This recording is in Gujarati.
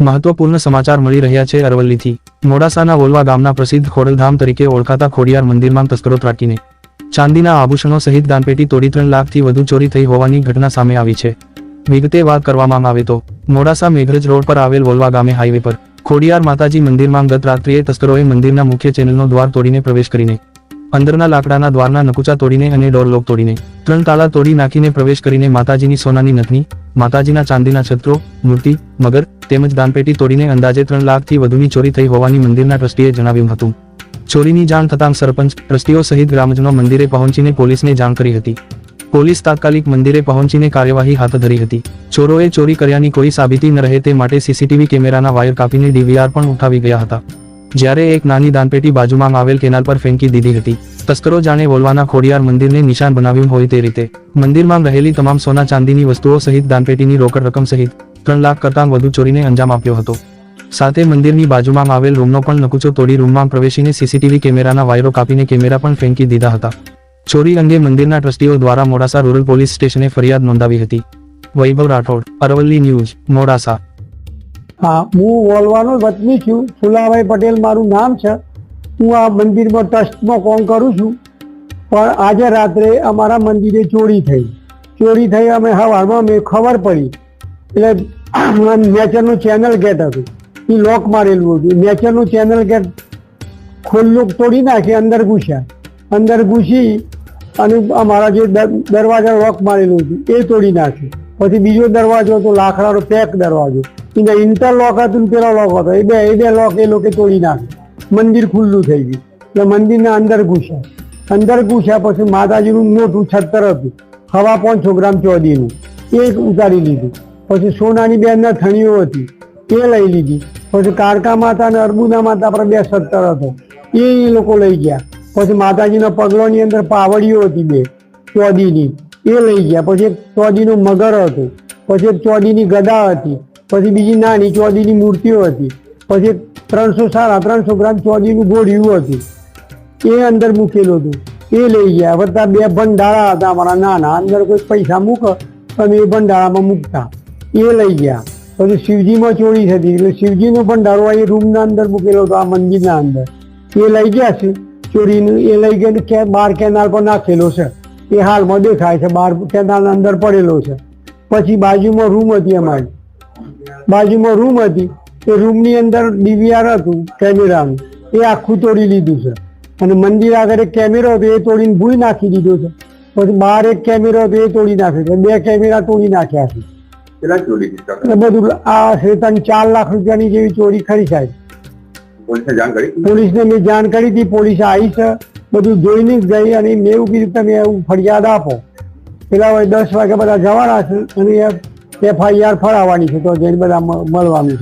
મહત્વપૂર્ણ સમાચાર મળી રહ્યા છે અરવલ્લીથી. મોડાસાના વોલવા ગામના પ્રસિદ્ધ ખોડલધામ તરીકે ઓળખાતા ખોડિયાર મંદિરમાં તસ્કરો ત્રાટીને ચાંદીના આભૂષણો સહિત દાનપેટી તોડી ત્રણ લાખથી વધુ ચોરી થઈ હોવાની ઘટના સામે આવી છે. વિગતે વાત કરવામાં આવે તો, મોડાસા મેઘરજ રોડ પર આવેલ વોલવા ગામે હાઈવે પર, ખોડિયાર માતાજી મંદિરમાં ગત રાત્રિએ તસ્કરોએ મંદિરના મુખ્ય ચેનલનો દ્વાર તોડીને પ્રવેશ કરીને અંદરના લાકડાના દ્વારના નકુચા તોડીને અને ડોર લોક તોડીને, ત્રણ તાળા તોડી નાખીને પ્રવેશ કરીને માતાજીની સોનાની નથની, માતાજીના ચાંદીના છત્રો, મૂર્તિ, મગર, તેમજ દાનપેટી તોડીને અંદાજે ત્રણ લાખથી વધુની ચોરી થઈ હોવાની મંદિરના ટ્રસ્ટીએ જણાવ્યું હતું. ચોરીની જાણ થતાં સરપંચ, ટ્રસ્ટીઓ સહિત ગ્રામજનો મંદિરે પહોંચીને પોલીસને જાણ કરી હતી. પોલીસ તાત્કાલિક મંદિરે પહોંચીને કાર્યવાહી હાથ ધરી હતી. ચોરોએ ચોરી કર્યાની કોઈ સાબિતી ન રહે તે માટે સીસીટીવી કેમેરાના વાયર કાપીને ડીવીઆર પણ ઉઠાવી ગયા હતા. જ્યારે એક નાની દાનપેટી બાજુમાં આવેલ કેનાલ પર ફેંકી દીધી હતી. તસ્કરો જાણે વોલવાના ખોડિયાર મંદિરને નિશાન બનાવ્યું હોય તે રીતે. મંદિરમાં રહેલી તમામ સોના ચાંદીની વસ્તુઓ સહિત દાનપેટીની રોકડ રકમ સહિત ત્રણ લાખ કરતાં વધુ ચોરીને અંજામ આપ્યો હતો. સાથે મંદિરની બાજુમાં આવેલ રૂમનો પણ નકુચો તોડી રૂમમાં પ્રવેશીને સીસીટીવી કેમેરાના વાયરો કાપીને કેમેરા પણ ફેંકી દીધા હતા. ચોરી અંગે મંદિરના ટ્રસ્ટીઓ દ્વારા મોડાસા રૂરલ પોલીસ સ્ટેશને ફરિયાદ નોંધાવી હતી. વૈભવ રાઠોડ, અરવલ્લી ન્યૂઝ, મોડાસા. હા, હું વોલવાનો વતની છું. ફુલાભાઈ પટેલ મારું નામ છે. હું આ મંદિરમાં ટ્રસ્ટમાં કોમ કરું છું? પણ આજે રાત્રે અમારા મંદિરે ચોરી થઈ. ચોરી થઈ અમે હવામાં મેં ખબર પડી. એટલે નેચરનું ચેનલ ગેટ હતું. એ લોક મારેલું હતું. નેચરનું ચેનલ ગેટ ખુલ્લું તોડી નાખી, અંદર ઘૂસ્યા. અંદર ઘૂસી અને અમારા જે દરવાજા લોક મારેલું હતું, એ તોડી નાખ્યું. પછી બીજો દરવાજો હતો, લાકડાનો પેક દરવાજો. એના ઇન્ટરલોક હતું ને પેલો લોક હતો એ બે એ બે લોક એ લોકો તોડી નાખે. મંદિર ખુલ્લું થઈ ગયું. એટલે મંદિરના અંદર ઘૂસ્યા. અંદર ઘૂસ્યા પછી માતાજીનું મોટું છત્તર હતું. હવા પાંચસો ગ્રામ ચોદીનું. એ ઉતારી લીધું. પછી સોનાની બે થણીઓ હતી. એ લઈ લીધી. પછી કારકા માતા અને અર્બુદા માતા પર બે સત્તર હતો. એ એ લોકો લઈ ગયા. પછી માતાજીના પગલોની અંદર પાવડીઓ હતી બે. ચોદીની. એ લઈ ગયા. પછી એક ચોદીનું મગર હતું. પછી એક ચોદીની ગદા હતી. પછી બીજી નાની ચોદીની મૂર્તિઓ હતી. પછી ત્રણસો સાડા ત્રણસો ગ્રામ ચોદીનું ગોળિયું હતું. એ અંદર મૂકેલું હતું. એ લઈ ગયા. બધા બે ભંડારા હતા અમારા નાના. અંદર કોઈ પૈસા મૂકો તમે એ ભંડારામાં મૂકતા. એ લઈ ગયા. પછી શિવજીમાં ચોરી થતી. એટલે શિવજીનો ભંડારો એ રૂમના અંદર મૂકેલો હતો, આ મંદિરના અંદર. એ લઈ ગયા છે. ચોરીનું એ લઈ ગયા કે બાર કેનાલ પર નાખેલો છે. એ હાલમાં દેખાય છે. બાર કેનાલના અંદર પડેલો છે. પછી બાજુમાં રૂમ હતી અમારી. બાજુમાં રૂમ હતી. એ રૂમની અંદર ડીવીઆર હતું કેમેરાનું એ આખું તોડી લીધું છે. અને મંદિર આગળ એક કેમેરો હતો એ તોડીને ભૂઈ નાખી દીધો છે. પછી બહાર એક કેમેરો હતો એ તોડી નાખ્યો છે. બે કેમેરા તોડી નાખ્યા છે. એટલે બધું આ શ્રેતાની ચાર લાખ રૂપિયાની જેવી ચોરી ખરી સાહેબ પોલીસને મેં જાણ કરી હતી. પોલીસ આવી છે. બધું જોઈને જ ગઈ અને મેં એવું કીધું તમે એવું ફરિયાદ આપો. પેલા હોય દસ વાગે બધા જવાના છે અને એફઆઈઆર ફરાવવાની છે તો જઈને બધા મળવાનું છે.